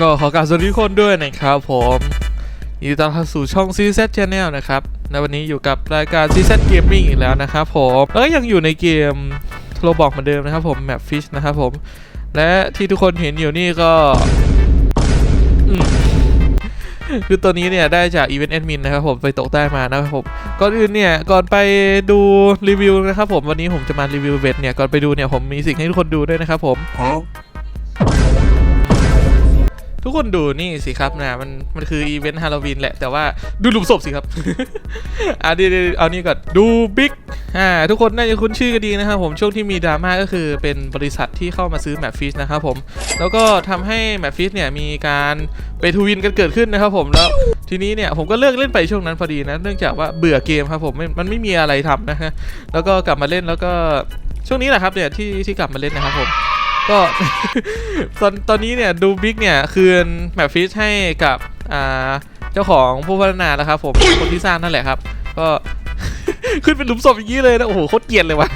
ก็ขอกราบสวัสดีทุกคนด้วยนะครับผมยินดีต้อนรับสู่ช่อง CZ Channel นะครับในวันนี้อยู่กับรายการ CZ Gaming อีกแล้วนะครับผมแล้วยังอยู่ในเกมโรบอกเหมือนเดิมนะครับผม Map Fish นะครับผมและที่ทุกคนเห็นอยู่นี่ก็คือตัวนี้เนี่ยได้จาก Event Admin นะครับผมไปตกได้มานะครับผมก่อนอื่นเนี่ยก่อนไปดูรีวิวนะครับผมวันนี้ผมจะมารีวิวเวทเนี่ยก่อนไปดูเนี่ยผมมีสิ่งให้ทุกคนดูด้วยนะครับผม ทุกคนดูนี่สิครับนะมันมันคืออีเวนต์ฮาโลวีนแหละ แต่ว่าดูหลุมศพสิครับอะเดี๋ยวเอานี่ก่อนดูบิ๊กอ่าทุกคนน่าจะคุ้นชื่อกันดีนะครับผมช่วงที่มีดราม่าก็คือเป็นบริษัทที่เข้ามาซื้อแมปฟิชนะครับผม แล้วก็ทำให้แมปฟิชเนี่ยมีการไปทวินกันเกิดขึ้นนะครับผมแล้วทีนี้เนี่ยผมก็เลิกเล่นไปช่วงนั้นพอดีนะเนื่องจากว่าเบื่อเกมครับผมม่มันไม่มีอะไรทำนะฮะแล้วก็กลับมาเล่นแล้วก็ช่วงนี้แหละครับเนี่ยที่ที่กลับมาเล่นนะครับผม ก็ตอนตอนนี้เนี่ยดูบิ๊กเนี่ยคืนแมปฟิชให้กับอ่าเจ้าของผู้พัฒนาแล้วครับผมคนที่สร้างนั่นแหละครับ ก็ขึ้นเป็นหลุมศพอย่างนี้เลยนะ โอ้โหโคตรเกลียดเลยว่ะ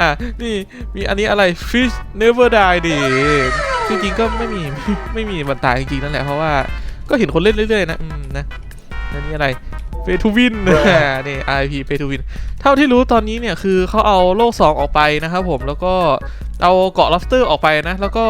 อะนี่มีอันนี้อะไร fish never die ดิจริงๆก็ไม่มีไม่มีวันตายจริงๆนั่นแหละเพราะว่าก็เห็นคนเล่นเรื่อยๆนะอืมนะอันนี้อะไร เฟทูวินนี่ RIP เฟทูวิน เท่าที่รู้ตอนนี้เนี่ยคือเขาเอาโลก 2 ออกไปนะครับผมแล้วก็เอาเกาะลัฟเตอร์ออกไปนะ แล้วก็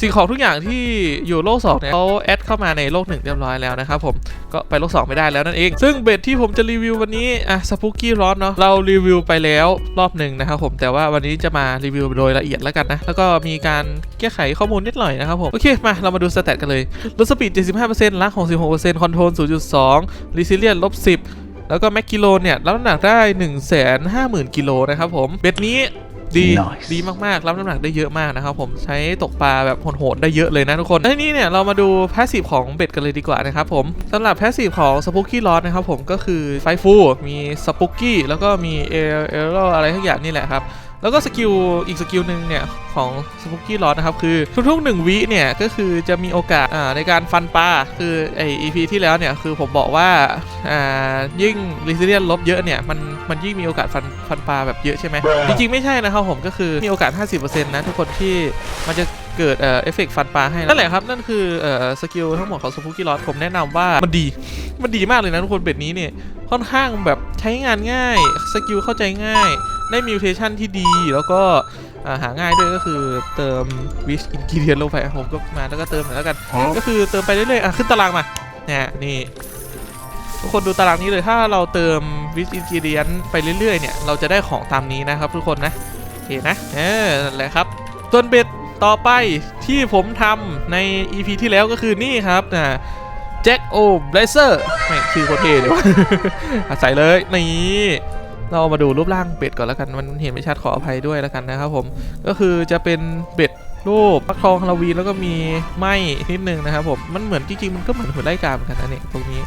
สิ่งของทุกอย่างที่อยู่โลก 2 เนี่ยเขาแอดเข้ามาในโลก 1 เรียบร้อยแล้วนะครับผมก็ไปโลก 2 ไม่ได้แล้วนั่นเอง ซึ่งเบ็ดที่ผมจะรีวิววันนี้ อะสปุกกี้ร้อนเนาะเรารีวิวไปแล้วรอบหนึ่งนะครับผมแต่ว่าวันนี้จะมารีวิวโดยละเอียดแล้วกันนะ แล้วก็มีการแก้ไขข้อมูลนิดหน่อยนะครับผม โอเค มาเรามาดูสเตตกันเลยรถสปีด 75%ลัก 66%คอนโทรล 0.2รีซิเลียนลบ10แล้วก็แม็กกิโลเนี่ยรับน้ำหนักได้ 1 5 0 0 0 0 กิโลนะครับผมเบ็ดนี้ดี Nice ดีมากๆ รับน้ำหนักได้เยอะมากนะครับผมใช้ตกปลาแบบโหดๆได้เยอะเลยนะทุกคนแล้วทีนี้เนี่ยเรามาดูแพสซีฟของเบ็ดกันเลยดีกว่านะครับผมสำหรับแพสซีฟของสปุกกี้ลอสนะครับผมก็คือไฟฟูมีสปุกกี้แล้วก็มีเอเอโรอะไรทั้งอย่างนี่แหละครับ แล้วก็สกิลอีกสกิลหนึ่งเนี่ยของสปุกกี้ลอสนะครับคือทุกๆหนึ่งวิเนี่ยก็คือจะมีโอกาสอ่าในการฟันปลาคือไอ EP ที่แล้วเนี่ยคือผมบอกว่าอ่ายิ่งรีซิเลียนลบเยอะเนี่ยมันมันยิ่งมีโอกาสฟันฟันปลาแบบเยอะใช่ไหมจริงๆไม่ใช่นะครับผมก็คือมีโอกาส 50%นะทุกคนที่มันจะเกิดเอ่อเอฟเฟกต์ฟันปลาให้นั่นแหละครับ นั่นคือเอ่อสกิลทั้งหมดของสปุกกี้ลอสผมแนะนำว่ามันดีมันดีมากเลยนะทุกคนเบ็ดนี้เนี่ยค่อนข้างแบบใช้งานง่าย สกิลเข้าใจง่าย ได้มิวเทชันที่ดีแล้วก็อ่าหาง่ายด้วยก็คือเติมวิชอินกิเดียนลงไปผมก็มาแล้วก็เติมหน่อยแล้วกัน Huh? ก็คือเติมไปเรื่อยๆอะขึ้นตารางมาเนี่ยนี่ทุกคนดูตารางนี้เลยถ้าเราเติมวิ h อินกิเดียนไปเรื่อยๆเนี่ยเราจะได้ของตามนี้นะครับ ทุกคนนะโอเคนะเออนั่นแหละครับส่วนเบ็ดต่อไปที่ผมทำใน EP ที่แล้วก็คือนี่ครับนะแจ็คโอเบลเซอร์ไม่งชื่อโคตรเท่เลยวะอะใส่เลยนี่ เรามาดูรูปร่างเบ็ดก่อนแล้วกันมันเห็นไม่ชัดขออภัยด้วยแล้วกันนะครับผมก็คือจะเป็นเบ็ดรูปฟักทองฮาโลวีนแล้วก็มีไหมนิดนึงนะครับผมมันเหมือนจริงๆมันก็เหมือนหุ่นไล่กาเหมือนกันนะเนี่ยตรงนี้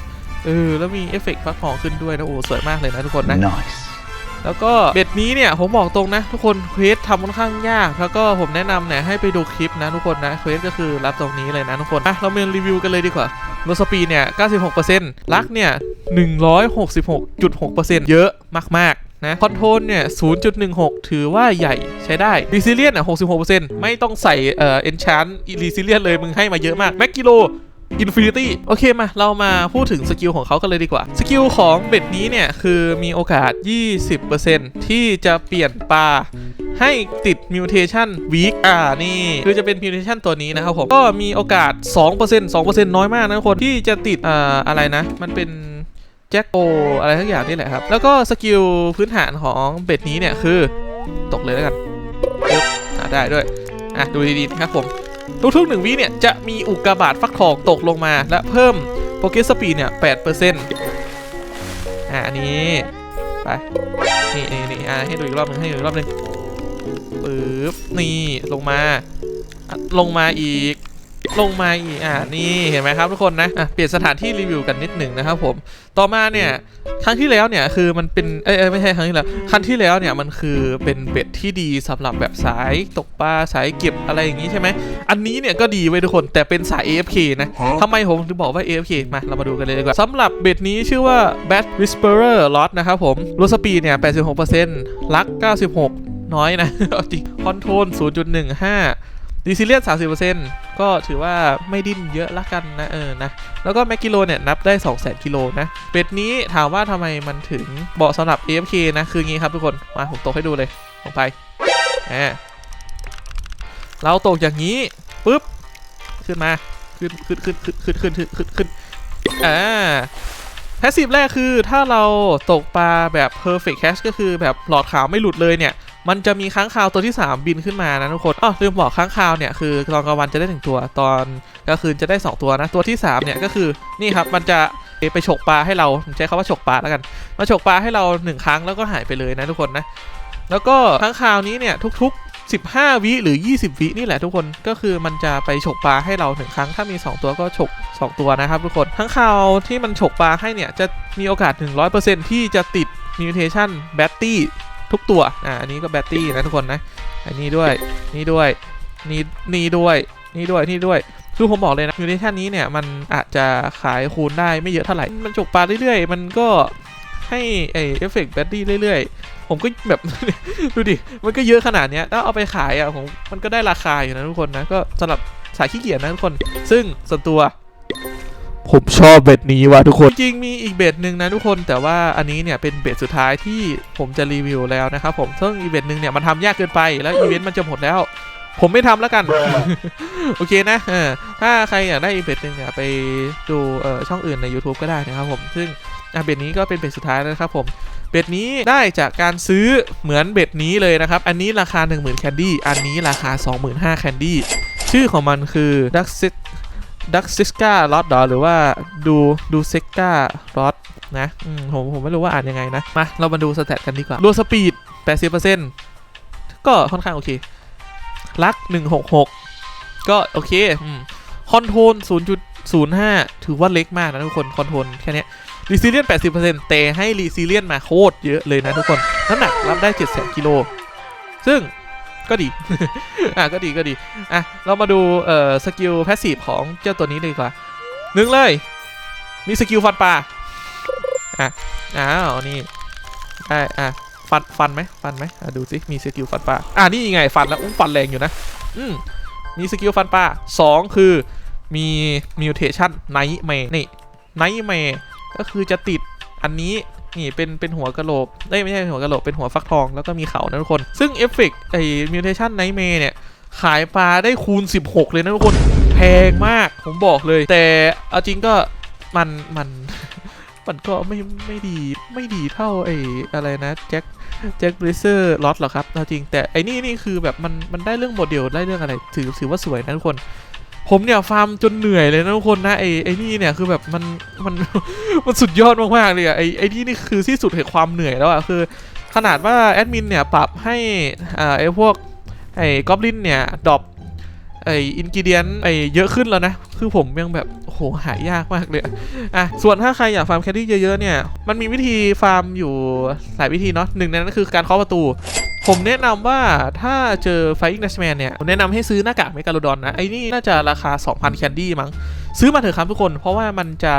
เออแล้วมีเอฟเฟกต์ฟักทองขึ้นด้วยนะโอ้สวยมากเลยนะทุกคนนะ Nice. แล้วก็เบ็ดนี้เนี่ยผมบอกตรงนะ ทุกคนเควสทำค่อนข้างยาก แล้วก็ผมแนะนำเนี่ยให้ไปดูคลิปนะทุกคนนะเควสก็คือรับตรงนี้เลยนะทุกคนอะเรามารีวิวกันเลยดีกว่าโรสปีดเนี่ย 96%ลักเนี่ย 166.6%เยอะมาก ๆ นะ คอนโทรลเนี่ย 0.16 ถือว่าใหญ่ใช้ได้รีซิเลียนอะ 66%ไม่ต้องใส่เอ่อเอนชานรีซิเลียนเลย มึงให้มาเยอะมาก แม็กกิโล อินฟินิตี้โอเคมา เรามาพูดถึงสกิลของเขากันเลยดีกว่า สกิลของเบ็ดนี้เนี่ย คือมีโอกาส 20%ที่จะเปลี่ยนปลาให้ติดมิวเทชันวีคอ่านี่ คือจะเป็นมิวเทชันตัวนี้นะครับผม ก็มีโอกาส 2% 2%น้อยมากนะคนที่จะติดอ่าอะไรนะ มันเป็นแจ็คโออะไรทั้งอย่างนี่แหละครับ แล้วก็สกิลพื้นฐานของเบ็ดนี้เนี่ยคือตกเลยแล้วกันอ่าได้ด้วย อะดูดีๆนะครับผม ทุกๆหนึ่งวิเนี่ยจะมีอุกกาบาตฟักทองตกลงมา และเพิ่มโปรเกสสปีดเนี่ย8%อะอันนี้ ไป นี่นี่นี่อ่าให้ดูอีกรอบหนึงให้ดูอีกรอบหนึงปึ๊บ นี่ ลงมา ลงมาอีก ลงมาอีกอะนี่เห็นไหมครับทุกคนนะอะเปลี่ยนสถานที่รีวิวกันนิดหนึ่งนะครับผมต่อมาเนี่ยครั้งที่แล้วเนี่ยคือมันเป็นเอ้ยเอ้ยไม่ใช่ครั้งที่แล้วครั้งที่แล้วเนี่ยมันคือเป็นเบ็ดที่ดีสำหรับแบบสายตกปลาสายเก็บอะไรอย่างนี้ใช่ไหมอันนี้เนี่ยก็ดีไว้ยทุกคนแต่เป็นสาย AFK นะ Huh? ทำไมผมถึงบอกว่า AFK มาเรามาดูกันเลยดีกว่าสำหรับเบ็ดนี้ชื่อว่า Bat Whisperer Lot นะครับผมรถสปีดเนี่ย86%ลัก 96 น้อยนะเอาจริงคอนโทรล0.15 d ีซิเลียน30% ก็ถือว่าไม่ดิ้นเยอะละกันนะเออนะแล้วก็แมกกิโลเนี่ยนับได้ 2 0 0 0 0 0กิโลนะเป็ดนี้ถามว่าทำไมมันถึงเหมาะสำหรับ AFK นะคืองี้ครับทุกคนมาผมตกให้ดูเลยลงไปแหมเราตกอย่างนี้ปุ๊บขึ้นมาขึ้นขึ้นขึ้นขึ้นขึ้นขึ้นขึ้นขึ้นขึ้นอ่าแพสซีฟแรกคือถ้าเราตกปลาแบบ perfect catch ก็คือแบบหลอดขาวไม่หลุดเลยเนี่ย มันจะมีค้างคาวตัวที่ 3 บินขึ้นมานะทุกคนอ๋อลืมบอกค้างคาวเนี่ยคือตอนกลางวันจะได้หนึ่งตัว ตอนกลางคืนจะได้ 2 ตัวนะ ตัวที่3เนี่ยก็คือนี่ครับมันจะไปฉกปลาให้เราใช้คำว่าฉกปลาแล้วกัน มาฉกปลาให้เรา 1 ครั้งแล้วก็หายไปเลยนะทุกคนนะ แล้วก็ค้างคาวนี้เนี่ยทุก ๆ 15 วิหรือ 20 วินี่แหละทุกคนก็คือมันจะไปฉกปลาให้เราหนึ่งครั้ง ถ้ามี 2 ตัวก็ฉก 2 ตัวนะครับทุกคนค้างคาวที่มันฉกปลาให้เนี่ยจะมีโอกาส 100%ที่จะติดมิวเทชันแบตตี้ ทุกตัว อ่า อันนี้ก็แบตตี้นะทุกคนนะ อันนี้ด้วย นี่ด้วย นี่ นี่ด้วย นี่ด้วย นี่ด้วย คือผมบอกเลยนะมิวเทชันนี้เนี่ย มันอาจจะขายคูณได้ไม่เยอะเท่าไหร่ มันจกปลาเรื่อยๆ มันก็ให้ไอเอฟเฟกต์แบตตี้เรื่อยๆ ผมก็แบบ ดูดิ มันก็เยอะขนาดเนี้ยถ้าเอาไปขายอะผมมันก็ได้ราคาอยู่นะทุกคนนะ ก็สำหรับสายขี้เกียจนะทุกคน ซึ่งส่วนตัว ผมชอบเบ็ดนี้ว่ะทุกคน จริงๆมีอีกเบ็ดหนึ่งนะทุกคนแต่ว่าอันนี้เนี่ยเป็นเบ็ดสุดท้ายที่ผมจะรีวิวแล้วนะครับผมซึ่งอีเบ็ดหนึ่งเนี่ยมันทำยากเกินไปแล้วอีเวนต์มันจะหมดแล้ว ผมไม่ทำแล้วกัน โอเคนะเออถ้าใครอยากได้อีเบ็ดหนึ่งเนี่ยไปดูเอ่อช่องอื่นใน YouTube ก็ได้นะครับผมซึ่งอะเบ็ดนี้ก็เป็นเบ็ดสุดท้ายแล้วนะครับผมเบ็ดนี้ได้จากการซื้อเหมือนเบ็ดนี้เลยนะครับ อันนี้ราคา 10,000แคนดี้อันนี้ราคา 25,000แคนดี้ชื่อของมันคือ d u x ดักซิสกาลอดอหรือว่าดูดูเซกาลอดนะผมผมไม่รู้ว่าอ่านยังไงนะ มา เรามาดูสแตทกันดีกว่ารัวสปีด 80%ก็ค่อนข้างโอเค ลัก 166 ก็โอเคอืมคอนโทรล0.05 ถือว่าเล็กมากนะทุกคน คอนโทรลแค่นี้รีซิเลียน 80%แต่ให้รีซิเลียนมาโคตรเยอะเลยนะทุกคน น้ำหนักรับได้ 700กิโล ซึ่ง ก็ดี อะก็ดีก็ดี อะ เรามาดูเอ่อสกิลแพสซีฟของเจ้าตัวนี้ดีกว่าหนึ่งเลย มีสกิลฟันปลา อะ อ้าว นี่ได้อะ ฟัน ฟันไหมฟันไหมอะดูสิมีสกิลฟันปลา อะ นี่ไง ฟันแล้วอุ้งฟันแรงอยู่นะ อืม มีสกิลฟันปลาสองคือ มีมิวเทชันไนท์เมนี่ไนท์เมก็คือจะติดอันนี้ นี่เป็นเป็นหัวกะโหลกเอ้ยไม่ใช่หัวกะโหลกเป็นหัวฟักทองแล้วก็มีเขานะทุกคน ซึ่งเอฟเฟกต์ไอ้มิวเทชันไนท์เมเนี่ย ขายปลาได้คูณ 16 เลยนะทุกคนแพงมากผมบอกเลย แต่เอาจริงก็มันมันมันก็ไม่ไม่ดีไม่ดีเท่าไอ้อะไรนะแจ็คแจ็คบริเซอร์ล็อตหรอครับเอาจริงแต่ไอ้นี่นี่คือแบบมันมันได้เรื่องโมเดลได้เรื่องอะไรถือถือว่าสวยนะทุกคน ผมเนี่ยฟาร์มจนเหนื่อยเลยนะทุกคนนะไอ้ไอ้นี่เนี่ยคือแบบมันมันมันสุดยอดมากๆเลยอะไอ้ไอ้นี่นี่คือที่สุดแห่งความเหนื่อยแล้วอะคือ ขนาดว่าแอดมินเนี่ยปรับให้อ่าไอ้พวกไอ้กอบลินเนี่ยดรอปไอ้อินกิเดียนไอ้เยอะขึ้นแล้วนะ คือผมยังแบบโหหายากมากเลยอะอะส่วนถ้าใครอยากฟาร์มแคดดี้เยอะๆเนี่ย มันมีวิธีฟาร์มอยู่หลายวิธีเนาะหนึ่งในนั้นคือการเคาะประตู ผมแนะนำว่าถ้าเจอไฟอิงดัชแมนเนี่ย ผมแนะนำให้ซื้อหน้ากากเมกาโลดอนนะ ไอ้นี่น่าจะราคา 2,000 แคนดี้มั้ง ซื้อมาเถอะครับทุกคน เพราะว่ามันจะ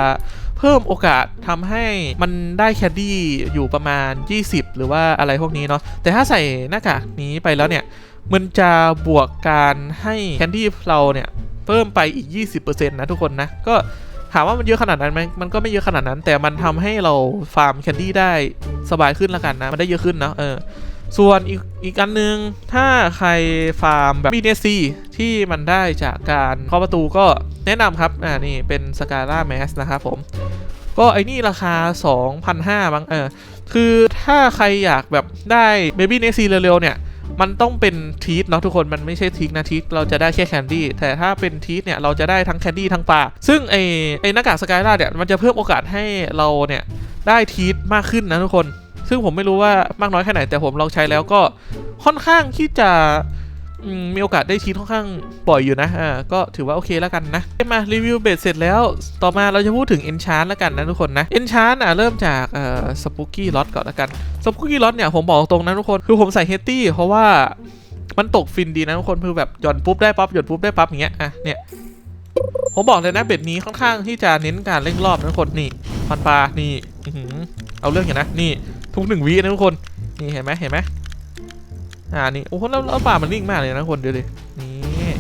เพิ่มโอกาสทำให้มันได้แคนดี้อยู่ประมาณ 20 หรือว่าอะไรพวกนี้เนาะแต่ถ้าใส่หน้ากากนี้ไปแล้วเนี่ย มันจะบวกการให้แคนดี้เราเนี่ยเพิ่มไปอีก 20%นะทุกคนนะก็ถามว่ามันเยอะขนาดนั้นไหมมันก็ไม่เยอะขนาดนั้น แต่มันทำให้เราฟาร์มแคนดี้ได้สบายขึ้นละกันนะ มันได้เยอะขึ้นเนาะเออ ส่วนอีกอีกอันนึง ถ้าใครฟาร์มแบบมีเนซีที่มันได้จากการเคาะประตูก็แนะนำครับ อ่า นี่เป็นสกา a ่าแมสนะครับผม ก็ไอ้นี่ราคา 2,500บ้างเออ คือถ้าใครอยากแบบได้เบบี้เนซีเร็วๆ เนี่ย มันต้องเป็นทีทเนาะทุกคน มันไม่ใช่ทีทนะทีทเราจะได้แค่แคนดี้ แต่ถ้าเป็นทีทเนี่ย เราจะได้ทั้งแคนดี้ทั้งปลา ซึ่งไอ้ไอ้หน้ากากสกายล่าเนี่ย มันจะเพิ่มโอกาสให้เราเนี่ยได้ทีทมากขึ้นนะทุกคน ซึ่งผมไม่รู้ว่ามากน้อยแค่ไหน แต่ผมลองใช้แล้วก็ค่อนข้างที่จะมีโอกาสได้ทีทค่อนข้างบ่อยอยู่นะ อ่า ก็ถือว่าโอเคแล้วกันนะมารีวิวเบ็ดเสร็จแล้ว ต่อมาเราจะพูดถึง Enchant แล้วกันนะทุกคนนะ Enchant อะเริ่มจากเอ่อสปุกกี้ล็อตก่อนแล้วกันสปุกกี้ล็อตเนี่ยผมบอกตรงนะทุกคน คือผมใส่เฮตตี้เพราะว่ามันตกฟินดีนะทุกคนคือแบบหย่อนปุ๊บได้ปั๊บหย่อนปุ๊บได้ปั๊บอย่างเงี้ย อะ เนี่ย ผมบอกเลยนะเบ็ดนี้ค่อนข้างที่จะเน้นการเร่งรอบนะทุกคนนี่ฟันปลา นี่เอาเรื่องอย่างนะ นี่ ทุกหนึ่งวินะทุกคน นี่เห็นไหมเห็นไหมอ่า นี่ โอ้โหแล้วแล้วปลามันนิ่งมากเลยนะทุกคน เดี๋ยวดิ นี่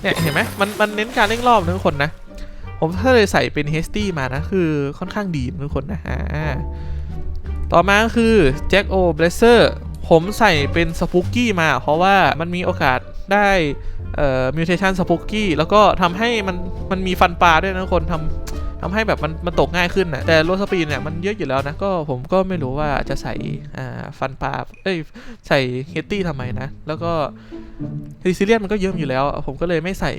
เนี่ย เห็นไหมมัน มันเน้นการเร่งรอบนะทุกคนนะ ผมก็เลยใส่เป็นเฮสตี้มานะ คือค่อนข้างดีนะทุกคนนะอ่าต่อมาก็คือแจ็คโอเบรเซอร์ผมใส่เป็นสปุกกี้มา เพราะว่ามันมีโอกาสได้เอ่อมิวเทชันสปุกกี้แล้วก็ทำให้มัน มันมีฟันปลาด้วยนะทุกคนทำ ทำให้แบบมันมันตกง่ายขึ้นนะแต่โรสปีดเนี่ยมันเยอะอยู่แล้วนะก็ผมก็ไม่รู้ว่าจะใส่อ่าฟันปลาเอ้ยใส่เฮตตี้ทำไมนะ แล้วก็ซิซิเลียนมันก็เยอะอยู่แล้ว ผมก็เลยไม่ใส่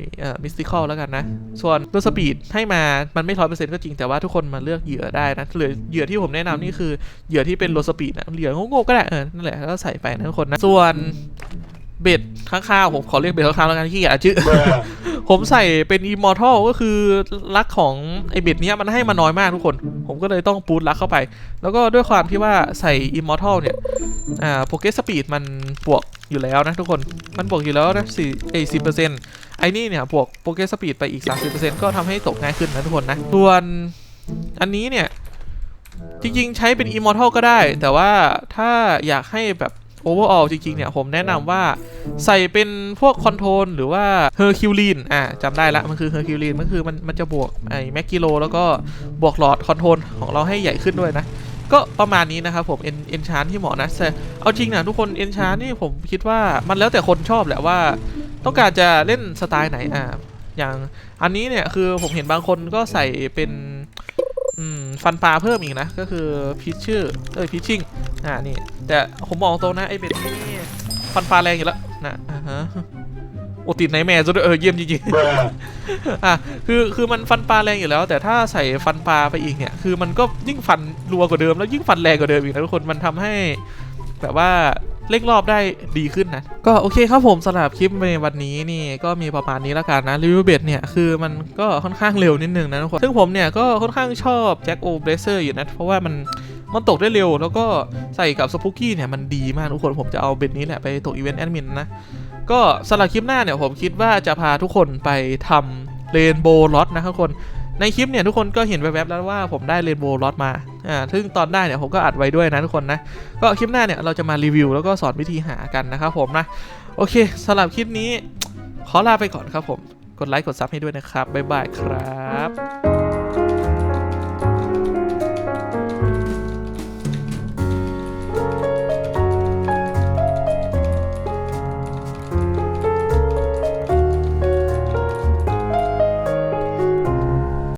มิสติคอลแล้วกันนะ ส่วนตัวสปีดให้มามันไม่ร้อยเปอร์เซ็นต์ก็จริงแต่ว่าทุกคนมาเลือกเหยื่อได้นะเหลือเหยื่อที่ผมแนะนำนี่คือเหยื่อที่เป็นโลสปีดนะเหยื่อโง่ๆก็ได้เออนั่นแหละก็ใส่ไปนะทุกคนนะส่วน เบ็ดข้างๆผมขอเรียกเบ็ดข้างๆแล้วกันที่อะชื่อ ผมใส่เป็นอิมมอร์ทัลก็คือลักของไอเบ็ดเนี้ยมันให้มาน้อยมากทุกคน ผมก็เลยต้องปูดลักเข้าไป แล้วก็ด้วยความที่ว่าใส่อิมมอร์ทัลเนี่ย อ่าโปเกสปีดมันบวกอยู่แล้วนะทุกคน มันบวกอยู่แล้วนะสี่เอยสิบเปอร์เซ็นต์ไอ้นี่เนี่ยบวกโปเกสปีดไปอีก 30%ก็ทำให้ตกง่ายขึ้นนะทุกคนนะ ส่วนอันนี้เนี่ยจริงๆ ใช้เป็น Immortal ก็ได้ แต่ว่าถ้าอยากให้แบบ overall จริงๆ เนี่ย ผมแนะนำว่าใส่เป็นพวกคอนโทรลหรือว่า Herculean อ่าจำได้ละ มันคือ Herculean มันคือมันมันจะบวกไอ้แม็กกิโลแล้วก็บวกหลอดคอนโทรลของเราให้ใหญ่ขึ้นด้วยนะ ก็ประมาณนี้นะครับผมเอ็นเอ็นชานที่เหมาะนะแต่เอาจริงนะทุกคนเอ็นชานนี่ผมคิดว่ามันแล้วแต่คนชอบแหละว่า ต้องการจะเล่นสไตล์ไหนอ่าอย่างอันนี้เนี่ยคือผมเห็นบางคนก็ใส่เป็นอืมฟันปลาเพิ่มอีกนะ ก็คือพิชชื่อเอ้ยพิชชิ่ง อ่านี่ แต่ผมมองตรงนะไอเบ็ดนี่ฟันปลาแรงอยู่แล้วนะอ่าฮะโอติดไหนแม่ซะด้วยเออเยี่ยมจริงๆอะคือคือมันฟันปลาแรงอยู่แล้ว แต่ถ้าใส่ฟันปลาไปอีกเนี่ย คือมันก็ยิ่งฟันรัวกว่าเดิมแล้วยิ่งฟันแรงกว่าเดิมอีกนะทุกคนมันทำให้แบบว่าเร่งรอบได้ดีขึ้นนะ ก็โอเคครับผมสำหรับคลิปในวันนี้นี่ก็มีประมาณนี้แล้วกันนะรีวิวเบดเนี่ยคือมันก็ค่อนข้างเร็วนิดนึงนะทุกคน ซึ่งผมเนี่ยก็ค่อนข้างชอบแจ็คโอเบรเซอร์อยู่นะ เพราะว่ามัน มันตกได้เร็ว แล้วก็ใส่กับสปุกกี้เนี่ยมันดีมากทุกคนผมจะเอาเบ็ดนี้แหละไปตกอีเวนต์แอดมินนะ ก็สำหรับคลิปหน้าเนี่ยผมคิดว่าจะพาทุกคนไปทำเรนโบว์ล็อตนะครับทุกคนในคลิปเนี่ยทุกคนก็เห็นแวบๆแล้วว่าผมได้เรนโบว์ล็อตมา อ่า ซึ่งตอนได้เนี่ยผมก็อัดไว้ด้วยนะทุกคนนะ ก็คลิปหน้าเนี่ยเราจะมารีวิวแล้วก็สอนวิธีหากันนะครับผมนะ โอเคสำหรับคลิปนี้ ขอลาไปก่อนครับผม กดไลค์กดซับให้ด้วยนะครับ บ๊ายบายครับ